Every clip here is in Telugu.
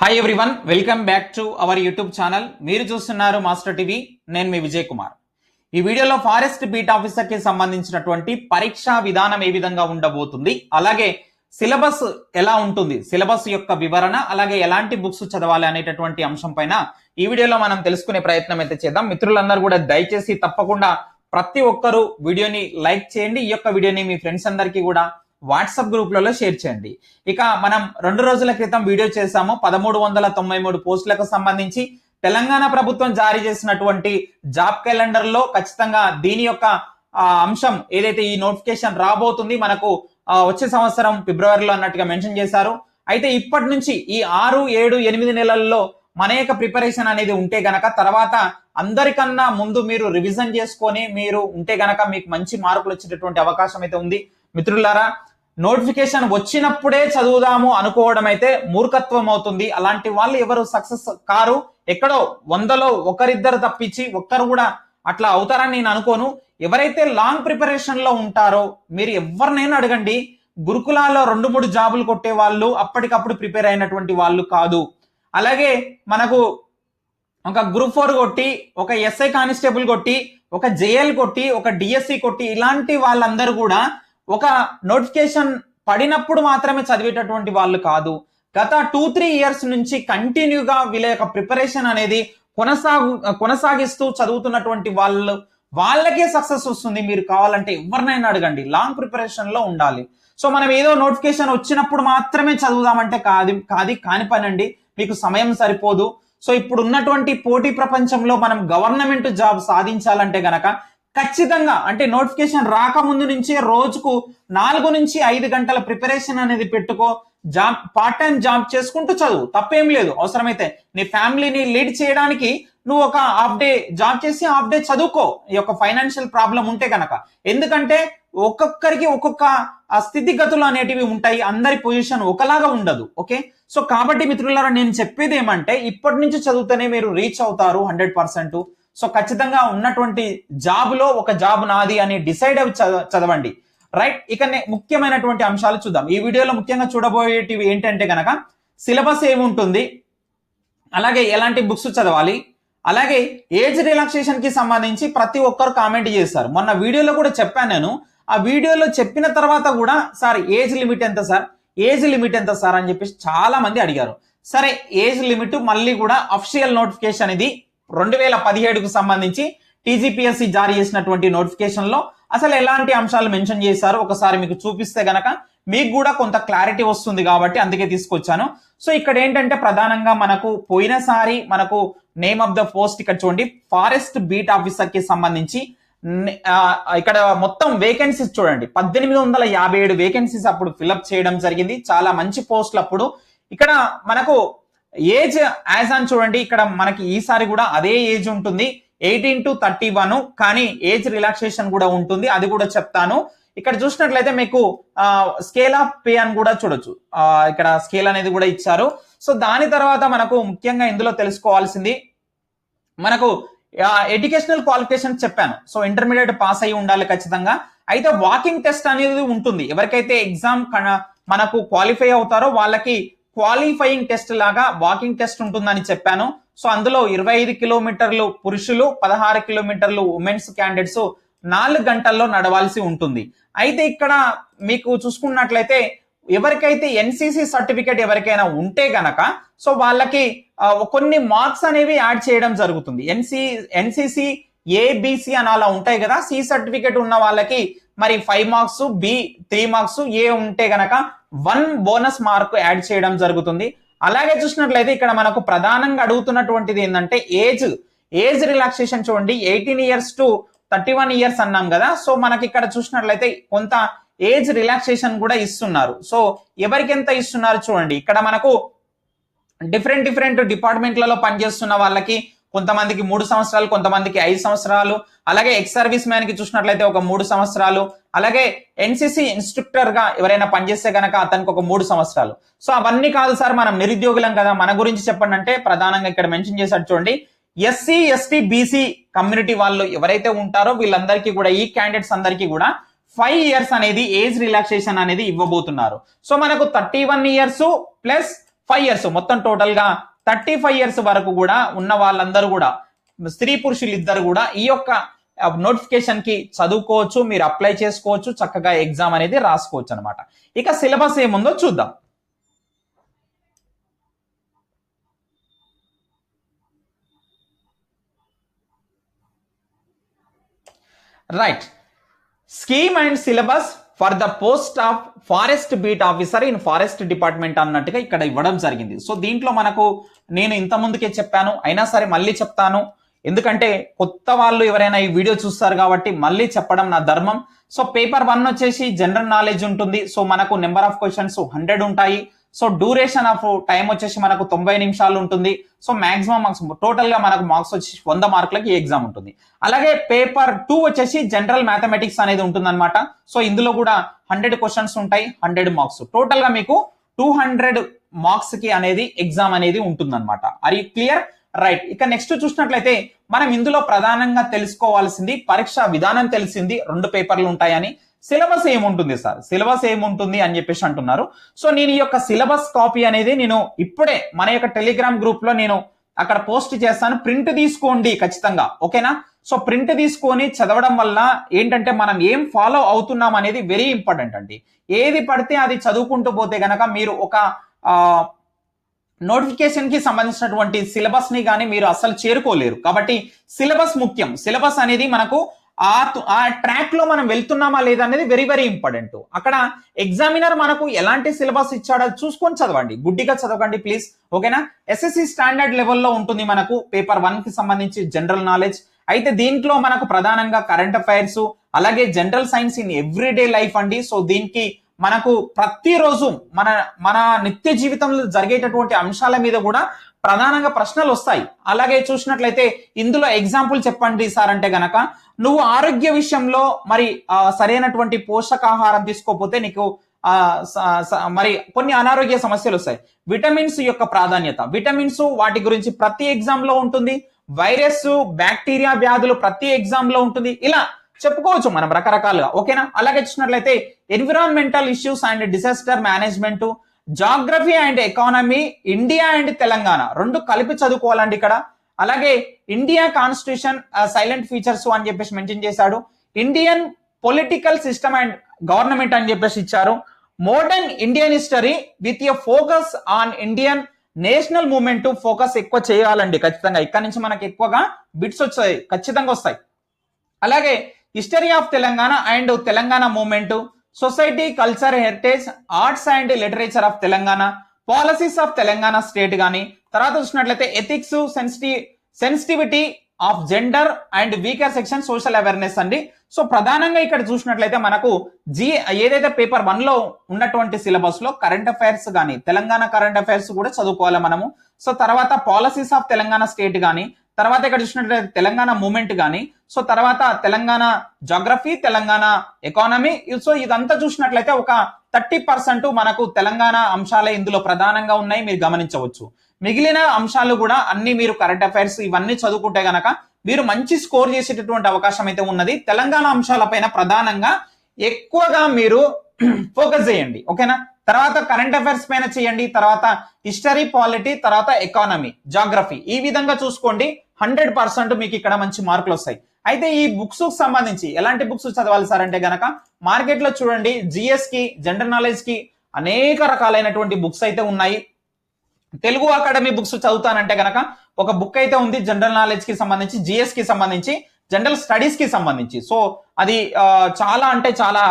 Hi everyone welcome back to our YouTube channel మీరు చూస్తున్నారు మాస్టర్ టీవీ నేను మీ విజయ్ కుమార్. ఈ వీడియోలో ఫారెస్ట్ బీట్ ఆఫీసర్కి సంబంధించినటువంటి పరీక్షా విధానం ఏ విధంగా ఉండబోతుంది? అలాగే సిలబస్ ఎలా ఉంటుంది? సిలబస్ యొక్క వివరణ అలాగే ఎలాంటి బుక్స్ చదవాలి అనేటటువంటి అంశం పైన ఈ వీడియోలో మనం తెలుసుకునే ప్రయత్నం అయితే చేద్దాం. మిత్రులందరూ కూడా దయచేసి తప్పకుండా ప్రతి ఒక్కరూ వీడియోని లైక్ చేయండి. ఈ యొక్క వీడియోని మీ ఫ్రెండ్స్ అందరికీ కూడా వాట్సాప్ గ్రూప్లలో షేర్ చేయండి. ఇక మనం రెండు రోజుల క్రితం వీడియో చేశాము. పదమూడు వందల తొంభై మూడు పోస్టులకు సంబంధించి తెలంగాణ ప్రభుత్వం జారీ చేసినటువంటి జాబ్ క్యాలెండర్లో ఖచ్చితంగా దీని యొక్క అంశం ఏదైతే ఈ నోటిఫికేషన్ రాబోతుంది మనకు వచ్చే సంవత్సరం ఫిబ్రవరిలో అన్నట్టుగా మెన్షన్ చేశారు. అయితే ఇప్పటి నుంచి ఈ ఆరు ఏడు ఎనిమిది నెలల్లో మన యొక్క ప్రిపరేషన్ అనేది ఉంటే గనక తర్వాత అందరికన్నా ముందు మీరు రివిజన్ చేసుకొని మీరు ఉంటే గనక మీకు మంచి మార్కులు వచ్చేటటువంటి అవకాశం అయితే ఉంది. మిత్రులారా నోటిఫికేషన్ వచ్చినప్పుడే చదువుదాము అనుకోవడం అయితే మూర్ఖత్వం అవుతుంది అలాంటి వాళ్ళు ఎవరు? సక్సెస్ కారు ఎక్కడో వందలో ఒకరిద్దరు తప్పించి ఒక్కరు కూడా అట్లా అవుతారని నేను అనుకోను. ఎవరైతే లాంగ్ ప్రిపరేషన్లో ఉంటారో మీరు ఎవరినైనా అడగండి. గురుకులాల్లో రెండు మూడు జాబులు కొట్టే వాళ్ళు అప్పటికప్పుడు ప్రిపేర్ అయినటువంటి వాళ్ళు కాదు. అలాగే మనకు ఒక గ్రూప్ ఫోర్ కొట్టి ఒక ఎస్ఐ కానిస్టేబుల్ కొట్టి ఒక జేఎల్ కొట్టి ఒక డిఎస్సి కొట్టి ఇలాంటి వాళ్ళందరూ కూడా ఒక నోటిఫికేషన్ పడినప్పుడు మాత్రమే చదివేటటువంటి వాళ్ళు కాదు. గత టూ త్రీ ఇయర్స్ నుంచి కంటిన్యూగా వీళ్ళ యొక్క ప్రిపరేషన్ అనేది కొనసాగు కొనసాగిస్తూ చదువుతున్నటువంటి వాళ్ళు వాళ్ళకే సక్సెస్ వస్తుంది. మీరు కావాలంటే ఎవరినైనా అడగండి. లాంగ్ ప్రిపరేషన్లో ఉండాలి. సో మనం ఏదో నోటిఫికేషన్ వచ్చినప్పుడు మాత్రమే చదువుదామంటే కాదు కాది కాని పనండి. మీకు సమయం సరిపోదు. సో ఇప్పుడు ఉన్నటువంటి పోటీ ప్రపంచంలో మనం గవర్నమెంట్ జాబ్ సాధించాలంటే గనక ఖచ్చితంగా అంటే నోటిఫికేషన్ రాకముందు నుంచే రోజుకు నాలుగు నుంచి ఐదు గంటల ప్రిపరేషన్ అనేది పెట్టుకో జాబ్ పార్ట్ టైం జాబ్ చేసుకుంటూ చదువు. తప్పేం లేదు. అవసరమైతే నీ ఫ్యామిలీని లీడ్ చేయడానికి నువ్వు ఒక హాఫ్ డే జాబ్ చేసి హాఫ్ డే చదువుకో. ఈ యొక్క ఫైనాన్షియల్ ప్రాబ్లం ఉంటే కనుక ఎందుకంటే ఒక్కొక్కరికి ఒక్కొక్క స్థితిగతులు అనేటివి ఉంటాయి. అందరి పొజిషన్ ఒకలాగా ఉండదు. ఓకే? సో కాబట్టి మిత్రులారా నేను చెప్పేది ఏమంటే ఇప్పటి నుంచి చదివితేనే మీరు రీచ్ అవుతారు హండ్రెడ్ పర్సెంట్. సో ఖచ్చితంగా ఉన్నటువంటి జాబ్లో ఒక జాబ్ నాది అని డిసైడ్ అవి చద చదవండి. రైట్ ఇక ముఖ్యమైనటువంటి అంశాలు చూద్దాం. ఈ వీడియోలో ముఖ్యంగా చూడబోయేటివి ఏంటంటే కనుక సిలబస్ ఏముంటుంది? అలాగే ఎలాంటి బుక్స్ చదవాలి? అలాగే ఏజ్ రిలాక్సేషన్కి సంబంధించి ప్రతి ఒక్కరు కామెంట్ చేస్తారు మొన్న వీడియోలో కూడా చెప్పాను నేను. ఆ వీడియోలో చెప్పిన తర్వాత కూడా సార్ ఏజ్ లిమిట్ ఎంత సార్? ఏజ్ లిమిట్ ఎంత సార్? అని చెప్పేసి చాలా మంది అడిగారు. సరే ఏజ్ లిమిట్ మళ్ళీ కూడా అఫిషియల్ నోటిఫికేషన్ ఇది. రెండు వేల పదిహేడుకు సంబంధించి టీజీపీఎస్సీ జారీ చేసినటువంటి నోటిఫికేషన్లో అసలు ఎలాంటి అంశాలు మెన్షన్ చేశారో ఒకసారి మీకు చూపిస్తే గనక మీకు కూడా కొంత క్లారిటీ వస్తుంది కాబట్టి అందుకే తీసుకొచ్చాను. సో ఇక్కడ ఏంటంటే ప్రధానంగా మనకు పోయినసారి మనకు నేమ్ ఆఫ్ ద పోస్ట్ ఇక్కడ చూడండి. ఫారెస్ట్ బీట్ ఆఫీసర్కి సంబంధించి ఇక్కడ మొత్తం వేకెన్సీస్ చూడండి. పద్దెనిమిది వందల యాభై ఏడు వేకెన్సీస్ అప్పుడు ఫిల్అప్ చేయడం జరిగింది. చాలా మంచి పోస్టులు అప్పుడు. ఇక్కడ మనకు ఏజ్ యాజ్ అని చూడండి ఇక్కడ మనకి ఈసారి కూడా అదే ఏజ్ ఉంటుంది. ఎయిటీన్ టు థర్టీ వన్ కానీ ఏజ్ రిలాక్సేషన్ కూడా ఉంటుంది. అది కూడా చెప్తాను. ఇక్కడ చూసినట్లయితే మీకు స్కేల్ ఆఫ్ పే అని కూడా చూడొచ్చు. ఇక్కడ స్కేల్ అనేది కూడా ఇచ్చారు. సో దాని తర్వాత మనకు ముఖ్యంగా ఇందులో తెలుసుకోవాల్సింది మనకు ఎడ్యుకేషనల్ క్వాలిఫికేషన్ చెప్పాను. సో ఇంటర్మీడియట్ పాస్ అయి ఉండాలి ఖచ్చితంగా. అయితే వాకింగ్ టెస్ట్ అనేది ఉంటుంది. ఎవరికైతే ఎగ్జామ్ మనకు క్వాలిఫై అవుతారో వాళ్ళకి క్వాలిఫైయింగ్ టెస్ట్ లాగా వాకింగ్ టెస్ట్ ఉంటుందని చెప్పాను. సో అందులో ఇరవై ఐదు కిలోమీటర్లు పురుషులు పదహారు కిలోమీటర్లు ఉమెన్స్ క్యాండిడేట్స్ నాలుగు గంటల్లో నడవాల్సి ఉంటుంది. అయితే ఇక్కడ మీకు చూసుకున్నట్లయితే ఎవరికైతే ఎన్సిసి సర్టిఫికేట్ ఎవరికైనా ఉంటే గనక సో వాళ్ళకి కొన్ని మార్క్స్ అనేవి యాడ్ చేయడం జరుగుతుంది. ఎన్సి ఎన్సిసి ఏబిసి అని అలా ఉంటాయి కదా. సి సర్టిఫికేట్ ఉన్న వాళ్ళకి మరి five marks B three marks A ఉంటే గనక వన్ బోనస్ మార్క్ యాడ్ చేయడం జరుగుతుంది. అలాగే చూసినట్లయితే ఇక్కడ మనకు ప్రధానంగా అడుగుతున్నటువంటిది ఏంటంటే ఏజ్ ఏజ్ రిలాక్సేషన్ చూడండి. Eighteen years to thirty one years అన్నాం కదా. సో మనకి ఇక్కడ చూసినట్లయితే కొంత ఏజ్ రిలాక్సేషన్ కూడా ఇస్తున్నారు. సో ఎవరికి ఎంత ఇస్తున్నారు చూడండి. ఇక్కడ మనకు డిఫరెంట్ డిఫరెంట్ డిపార్ట్మెంట్లలో పనిచేస్తున్న వాళ్ళకి కొంతమందికి మూడు సంవత్సరాలు కొంతమందికి ఐదు సంవత్సరాలు. అలాగే ఎక్స్ సర్వీస్ మ్యాన్కి చూసినట్లయితే ఒక మూడు సంవత్సరాలు. అలాగే ఎన్సిసి ఇన్స్ట్రక్టర్గా ఎవరైనా పనిచేస్తే గనక అతనికి ఒక మూడు సంవత్సరాలు. సో అవన్నీ కాదు సార్ మనం నిరుద్యోగులం కదా. మన గురించి చెప్పండి అంటే ప్రధానంగా ఇక్కడ మెన్షన్ చేశారు చూడండి. ఎస్సీ ఎస్టీ బీసీ కమ్యూనిటీ వాళ్ళు ఎవరైతే ఉంటారో వీళ్ళందరికీ కూడా ఈ క్యాండిడేట్స్ అందరికీ కూడా ఫైవ్ ఇయర్స్ అనేది ఏజ్ రిలాక్సేషన్ అనేది ఇవ్వబోతున్నారు. సో మనకు thirty one years plus five years మొత్తం టోటల్గా థర్టీ ఫైవ్ ఇయర్స్ వరకు కూడా ఉన్న వాళ్ళందరూ కూడా స్త్రీ పురుషులు ఇద్దరు కూడా ఈ యొక్క నోటిఫికేషన్కి చదువుకోవచ్చు మీరు అప్లై చేసుకోవచ్చు చక్కగా ఎగ్జామ్ అనేది రాసుకోవచ్చు అనమాట ఇక సిలబస్ ఏముందో చూద్దాం. Right scheme and syllabus for the post of forest beat officer in forest department అన్నట్టుగా ఇక్కడ ఇవ్వడం జరిగింది. సో దీంట్లో మనకు నేను ఇంత ముందుకే చెప్పాను. అయినా సరే మళ్ళీ చెప్తాను. ఎందుకంటే కొత్త వాళ్ళు ఎవరైనా ఈ వీడియో చూస్తారు కాబట్టి మళ్ళీ చెప్పడం నా ధర్మం. సో పేపర్ వన్ వచ్చేసి జనరల్ నాలెడ్జ్ ఉంటుంది. సో మనకు నెంబర్ ఆఫ్ క్వశ్చన్స్ హండ్రెడ్ ఉంటాయి. సో డ్యూరేషన్ ఆఫ్ టైం వచ్చేసి మనకు తొంభై నిమిషాలు ఉంటుంది. సో మాక్సిమం మార్క్స్ టోటల్గా మనకు మార్క్స్ వచ్చి వంద మార్కులకి ఎగ్జామ్ ఉంటుంది. అలాగే పేపర్ టూ వచ్చేసి జనరల్ మ్యాథమెటిక్స్ అనేది ఉంటుంది అనమాట సో ఇందులో కూడా హండ్రెడ్ క్వశ్చన్స్ ఉంటాయి హండ్రెడ్ మార్క్స్ టోటల్గా మీకు టూ హండ్రెడ్ మార్క్స్కి అనేది ఎగ్జామ్ అనేది ఉంటుందన్నమాట. ఆర్ యూ క్లియర్ రైట్ ఇక నెక్స్ట్ చూసినట్లయితే మనం ఇందులో ప్రధానంగా తెలుసుకోవాల్సింది పరీక్ష విధానం తెలిసింది రెండు పేపర్లు ఉంటాయని. సిలబస్ ఏముంటుంది సార్? సిలబస్ ఏముంటుంది అని చెప్పేసి అంటున్నారు. సో నేను ఈ యొక్క సిలబస్ కాపీ అనేది నేను ఇప్పుడే మన యొక్క టెలిగ్రామ్ గ్రూప్లో నేను అక్కడ పోస్ట్ చేస్తాను ప్రింట్ తీసుకోండి ఖచ్చితంగా. ఓకేనా? సో ప్రింట్ తీసుకొని చదవడం వల్ల ఏంటంటే మనం ఏం ఫాలో అవుతున్నాం అనేది వెరీ ఇంపార్టెంట్ అండి. ఏది పడితే అది చదువుకుంటూ పోతే గనక మీరు ఒక నోటిఫికేషన్కి సంబంధించినటువంటి సిలబస్ని కానీ మీరు అసలు చేరుకోలేరు. కాబట్టి సిలబస్ ముఖ్యం. సిలబస్ అనేది మనకు ఆ ఆ ట్రాక్లో మనం వెళ్తున్నామా లేదా అనేది వెరీ వెరీ ఇంపార్టెంట్ అక్కడ ఎగ్జామినర్ మనకు ఎలాంటి సిలబస్ ఇచ్చాడో చూసుకొని చదవండి. గుడ్డిగా చదవండి ప్లీజ్ ఓకేనా? ఎస్ఎస్సి స్టాండర్డ్ లెవెల్లో ఉంటుంది మనకు పేపర్ వన్కి సంబంధించి జనరల్ నాలెడ్జ్ అయితే దీంట్లో మనకు ప్రధానంగా కరెంట్ అఫైర్స్ అలాగే general science in everyday life అండి. సో దీనికి మనకు ప్రతిరోజు మన మన నిత్య జీవితంలో జరిగేటటువంటి అంశాల మీద కూడా ప్రధానంగా ప్రశ్నలు వస్తాయి. అలాగే చూసినట్లయితే ఇందులో ఎగ్జాంపుల్ చెప్పండి సార్ అంటే గనక నువ్వు ఆరోగ్య విషయంలో మరి సరైనటువంటి పోషకాహారం తీసుకోకపోతే నీకు మరి కొన్ని అనారోగ్య సమస్యలు వస్తాయి. విటమిన్స్ యొక్క ప్రాధాన్యత. విటమిన్స్ వాటి గురించి ప్రతి ఎగ్జామ్లో ఉంటుంది. వైరస్ బ్యాక్టీరియా వ్యాధులు ప్రతి ఎగ్జామ్లో ఉంటుంది. ఇలా చెప్పుకోవచ్చు మనం రకరకాలుగా ఓకేనా? అలాగే చూసినట్లయితే environmental issues and disaster management geography and economy India and Telangana రెండు కలిపి చదువుకోవాలండి ఇక్కడ. అలాగే ఇండియా కాన్స్టిట్యూషన్ సైలెంట్ ఫీచర్స్ అని చెప్పేసి మెన్షన్ చేశాడు. Indian political system and government అని చెప్పేసి ఇచ్చారు. Modern Indian history with a focus on Indian national movement focus ఎక్కువ చేయాలండి ఖచ్చితంగా. ఇక్కడ నుంచి మనకి ఎక్కువగా బిట్స్ వచ్చాయి ఖచ్చితంగా వస్తాయి. అలాగే history of Telangana and Telangana movement society culture heritage arts and literature of Telangana policies of Telangana state కానీ తర్వాత చూసినట్లయితే ethics సెన్సిటి sensitivity of gender and weaker section social awareness అండి. సో ప్రధానంగా ఇక్కడ చూసినట్లయితే మనకు జీ ఏదైతే పేపర్ వన్లో ఉన్నటువంటి సిలబస్లో కరెంట్ అఫైర్స్ కానీ తెలంగాణ కరెంట్ అఫైర్స్ కూడా చదువుకోవాలి మనము. సో తర్వాత పాలసీస్ ఆఫ్ తెలంగాణ స్టేట్ కానీ తర్వాత ఇక్కడ చూసినట్లయితే తెలంగాణ మూమెంట్ కానీ సో తర్వాత Telangana geography Telangana economy so ఇదంతా చూసినట్లయితే ఒక థర్టీ పర్సెంట్ మనకు తెలంగాణ అంశాలే ఇందులో ప్రధానంగా ఉన్నాయి. మీరు గమనించవచ్చు. మిగిలిన అంశాలు కూడా అన్ని మీరు కరెంట్ అఫైర్స్ ఇవన్నీ చదువుకుంటే గనక మీరు మంచి స్కోర్ చేసేటటువంటి అవకాశం అయితే ఉన్నది. తెలంగాణ అంశాలపైన ప్రధానంగా ఎక్కువగా మీరు ఫోకస్ చేయండి. ఓకేనా? తర్వాత కరెంట్ అఫైర్స్ పైన చేయండి. తర్వాత హిస్టరీ పాలిటీ తర్వాత ఎకానమీ జాగ్రఫీ ఈ విధంగా చూసుకోండి. హండ్రెడ్ పర్సెంట్ మీకు ఇక్కడ మంచి మార్కులు వస్తాయి. అయితే ఈ బుక్స్ సంబంధించి ఎలాంటి బుక్స్ చదవాలి సార్ అంటే గనక మార్కెట్లో చూడండి జిఎస్కి జనరల్ నాలెడ్జ్కి అనేక రకాలైనటువంటి బుక్స్ అయితే ఉన్నాయి. తెలుగు అకాడమీ బుక్స్ చదువుతానంటే గనక ఒక బుక్ అయితే ఉంది జనరల్ నాలెడ్జ్కి సంబంధించి జిఎస్కి సంబంధించి జనరల్ స్టడీస్కి సంబంధించి. సో అది చాలా అంటే చాలా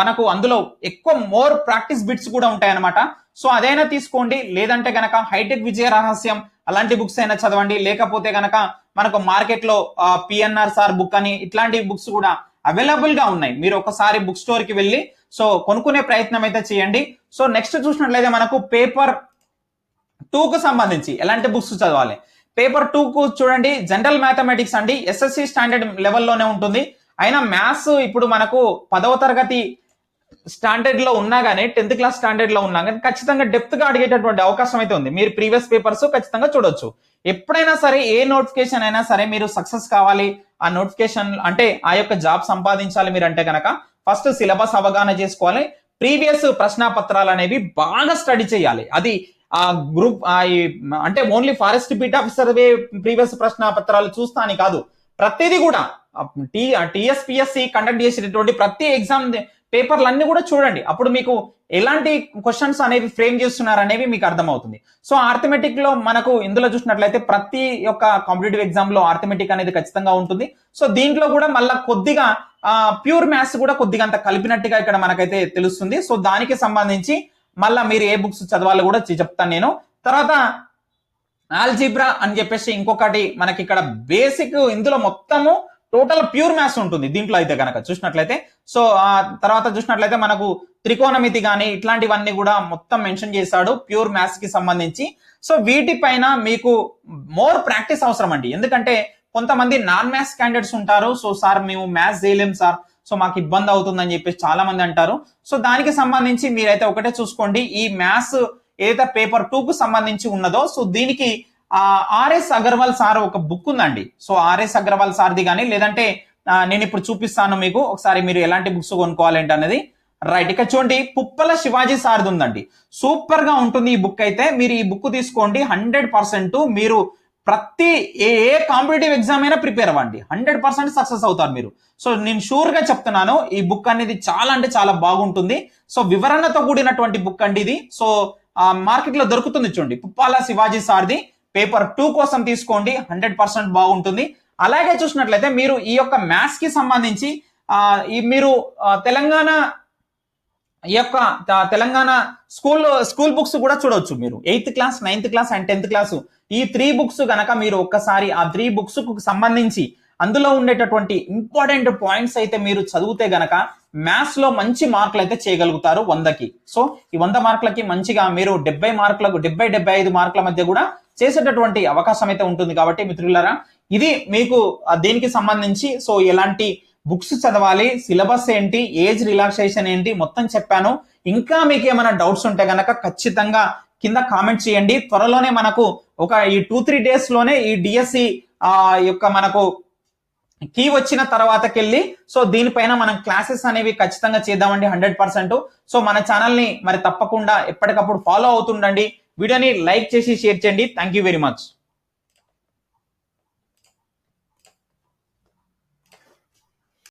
మనకు అందులో ఎక్కువ మోర్ ప్రాక్టీస్ బిట్స్ కూడా ఉంటాయన్నమాట. సో అదైనా తీసుకోండి. లేదంటే గనక హైటెక్ విజయ రహస్యం అలాంటి బుక్స్ అయినా చదవండి. లేకపోతే కనుక మనకు మార్కెట్లో పిఎన్ఆర్ సార్ బుక్ అని ఇట్లాంటి బుక్స్ కూడా అవైలబుల్గా ఉన్నాయి. మీరు ఒకసారి బుక్ స్టోర్కి వెళ్ళి సో కొనుక్కునే ప్రయత్నం అయితే చేయండి. సో నెక్స్ట్ చూసినట్లయితే మనకు పేపర్ టూకు సంబంధించి ఎలాంటి బుక్స్ చదవాలి? పేపర్ టూకు చూడండి జనరల్ మ్యాథమెటిక్స్ అండి. ఎస్ఎస్సి స్టాండర్డ్ లెవెల్లోనే ఉంటుంది. అయినా మ్యాథ్స్ ఇప్పుడు మనకు పదవ తరగతి స్టాండర్డ్లో ఉన్నా కానీ టెన్త్ క్లాస్ స్టాండర్డ్లో ఉన్నా కానీ ఖచ్చితంగా డెప్త్గా అడిగేటటువంటి అవకాశం అయితే ఉంది. మీరు ప్రీవియస్ పేపర్స్ ఖచ్చితంగా చూడొచ్చు. ఎప్పుడైనా సరే ఏ నోటిఫికేషన్ అయినా సరే మీరు సక్సెస్ కావాలి. ఆ నోటిఫికేషన్ అంటే ఆ యొక్క జాబ్ సంపాదించాలి మీరు అంటే కనుక ఫస్ట్ సిలబస్ అవగాహన చేసుకోవాలి. ప్రీవియస్ ప్రశ్న పత్రాలు అనేవి బాగా స్టడీ చేయాలి. అది ఆ గ్రూప్ ఆ ఈ అంటే ఓన్లీ ఫారెస్ట్ బీట్ ఆఫీసర్వే ప్రీవియస్ ప్రశ్న పత్రాలు చూస్తా అని కాదు. ప్రతిదీ కూడా టీ టిఎస్పిఎస్సి కండక్ట్ చేసేటటువంటి ప్రతి ఎగ్జామ్ పేపర్లు అన్ని కూడా చూడండి. అప్పుడు మీకు ఎలాంటి క్వశ్చన్స్ అనేవి ఫ్రేమ్ చేస్తున్నారు అనేవి మీకు అర్థమవుతుంది. సో ఆర్థమెటిక్లో మనకు ఇందులో చూసినట్లయితే ప్రతి ఒక్క కాంపిటేటివ్ ఎగ్జామ్లో ఆర్థమెటిక్ అనేది ఖచ్చితంగా ఉంటుంది. సో దీంట్లో కూడా మళ్ళీ కొద్దిగా ప్యూర్ మ్యాథ్స్ కూడా కొద్దిగా అంత కలిపినట్టుగా ఇక్కడ మనకైతే తెలుస్తుంది. సో దానికి సంబంధించి మళ్ళీ మీరు ఏ బుక్స్ చదవాలో కూడా చెప్తాను నేను. తర్వాత ఆల్జిబ్రా అని చెప్పేసి ఇంకొకటి మనకి ఇక్కడ బేసిక్ ఇందులో మొత్తము టోటల్ ప్యూర్ మ్యాథ్స్ ఉంటుంది దీంట్లో అయితే కనుక చూసినట్లయితే. సో ఆ తర్వాత చూసినట్లయితే మనకు త్రికోణమితి కానీ ఇట్లాంటివన్నీ కూడా మొత్తం మెన్షన్ చేశాడు ప్యూర్ మ్యాథ్స్కి సంబంధించి. సో వీటిపైన మీకు మోర్ ప్రాక్టీస్ అవసరం అండి ఎందుకంటే కొంతమంది నాన్ మ్యాథ్స్ క్యాండిడేట్స్ ఉంటారు. సో సార్ మేము మ్యాథ్స్ చేయలేం సార్. సో మాకు ఇబ్బంది అవుతుందని చెప్పేసి చాలా మంది అంటారు. సో దానికి సంబంధించి మీరైతే ఒకటే చూసుకోండి. ఈ మ్యాథ్స్ ఏదైతే పేపర్ టూ కు సంబంధించి ఉన్నదో సో దీనికి ఆర్ఎస్ అగర్వాల్ సార్ ఒక బుక్ ఉందండి. సో ఆర్ఎస్ అగర్వాల్ సార్ది కానీ లేదంటే నేను ఇప్పుడు చూపిస్తాను మీకు ఒకసారి మీరు ఎలాంటి బుక్స్ కొనుక్కోవాలంటే అనేది రైట్ ఇక్కడ చూడండి పుప్పల శివాజీ సార్ది ఉందండి. సూపర్గా ఉంటుంది ఈ బుక్ అయితే. మీరు ఈ బుక్ తీసుకోండి హండ్రెడ్ పర్సెంట్ మీరు ప్రతి ఏ ఏ కాంపిటేటివ్ ఎగ్జామ్ అయినా ప్రిపేర్ అవ్వండి. హండ్రెడ్ పర్సెంట్ సక్సెస్ అవుతారు మీరు. సో నేను షూర్గా చెప్తున్నాను ఈ బుక్ అనేది చాలా అంటే చాలా బాగుంటుంది. సో వివరణతో కూడినటువంటి బుక్ అండి ఇది. సో మార్కెట్లో దొరుకుతుంది చూడండి పుప్పాల శివాజీ సార్ది. పేపర్ టూ కోసం తీసుకోండి హండ్రెడ్ పర్సెంట్ బాగుంటుంది. అలాగే చూసినట్లయితే మీరు ఈ యొక్క మ్యాథ్స్కి సంబంధించి ఈ మీరు తెలంగాణ ఈ యొక్క తెలంగాణ స్కూల్ స్కూల్ బుక్స్ కూడా చూడవచ్చు మీరు. Eighth class ninth class and tenth class. ఈ త్రీ బుక్స్ గనక మీరు ఒక్కసారి ఆ త్రీ బుక్స్కు సంబంధించి అందులో ఉండేటటువంటి ఇంపార్టెంట్ పాయింట్స్ అయితే మీరు చదివితే గనక మ్యాథ్స్లో మంచి మార్కులు అయితే చేయగలుగుతారు వందకి. సో ఈ వంద మార్కులకి మంచిగా మీరు డెబ్బై మార్కులకు డెబ్బై డెబ్బై ఐదు మార్కుల మధ్య కూడా చేసేటటువంటి అవకాశం అయితే ఉంటుంది కాబట్టి మిత్రులారా ఇది మీకు దీనికి సంబంధించి సో ఎలాంటి బుక్స్ చదవాలి సిలబస్ ఏంటి ఏజ్ రిలాక్సేషన్ ఏంటి మొత్తం చెప్పాను. ఇంకా మీకు ఏమైనా డౌట్స్ ఉంటే గనక ఖచ్చితంగా కింద కామెంట్ చేయండి. త్వరలోనే మనకు ఒక ఈ టూ త్రీ డేస్లోనే ఈ డిఎస్సి ఆ యొక్క మనకు కీ వచ్చిన తర్వాతకెళ్ళి సో దీనిపైన మనం క్లాసెస్ అనేవి ఖచ్చితంగా చేద్దామండి హండ్రెడ్ పర్సెంట్. సో మన ఛానల్ని మరి తప్పకుండా ఎప్పటికప్పుడు ఫాలో అవుతుండండి. వీడియోని లైక్ చేసి షేర్ చేయండి. Thank you very much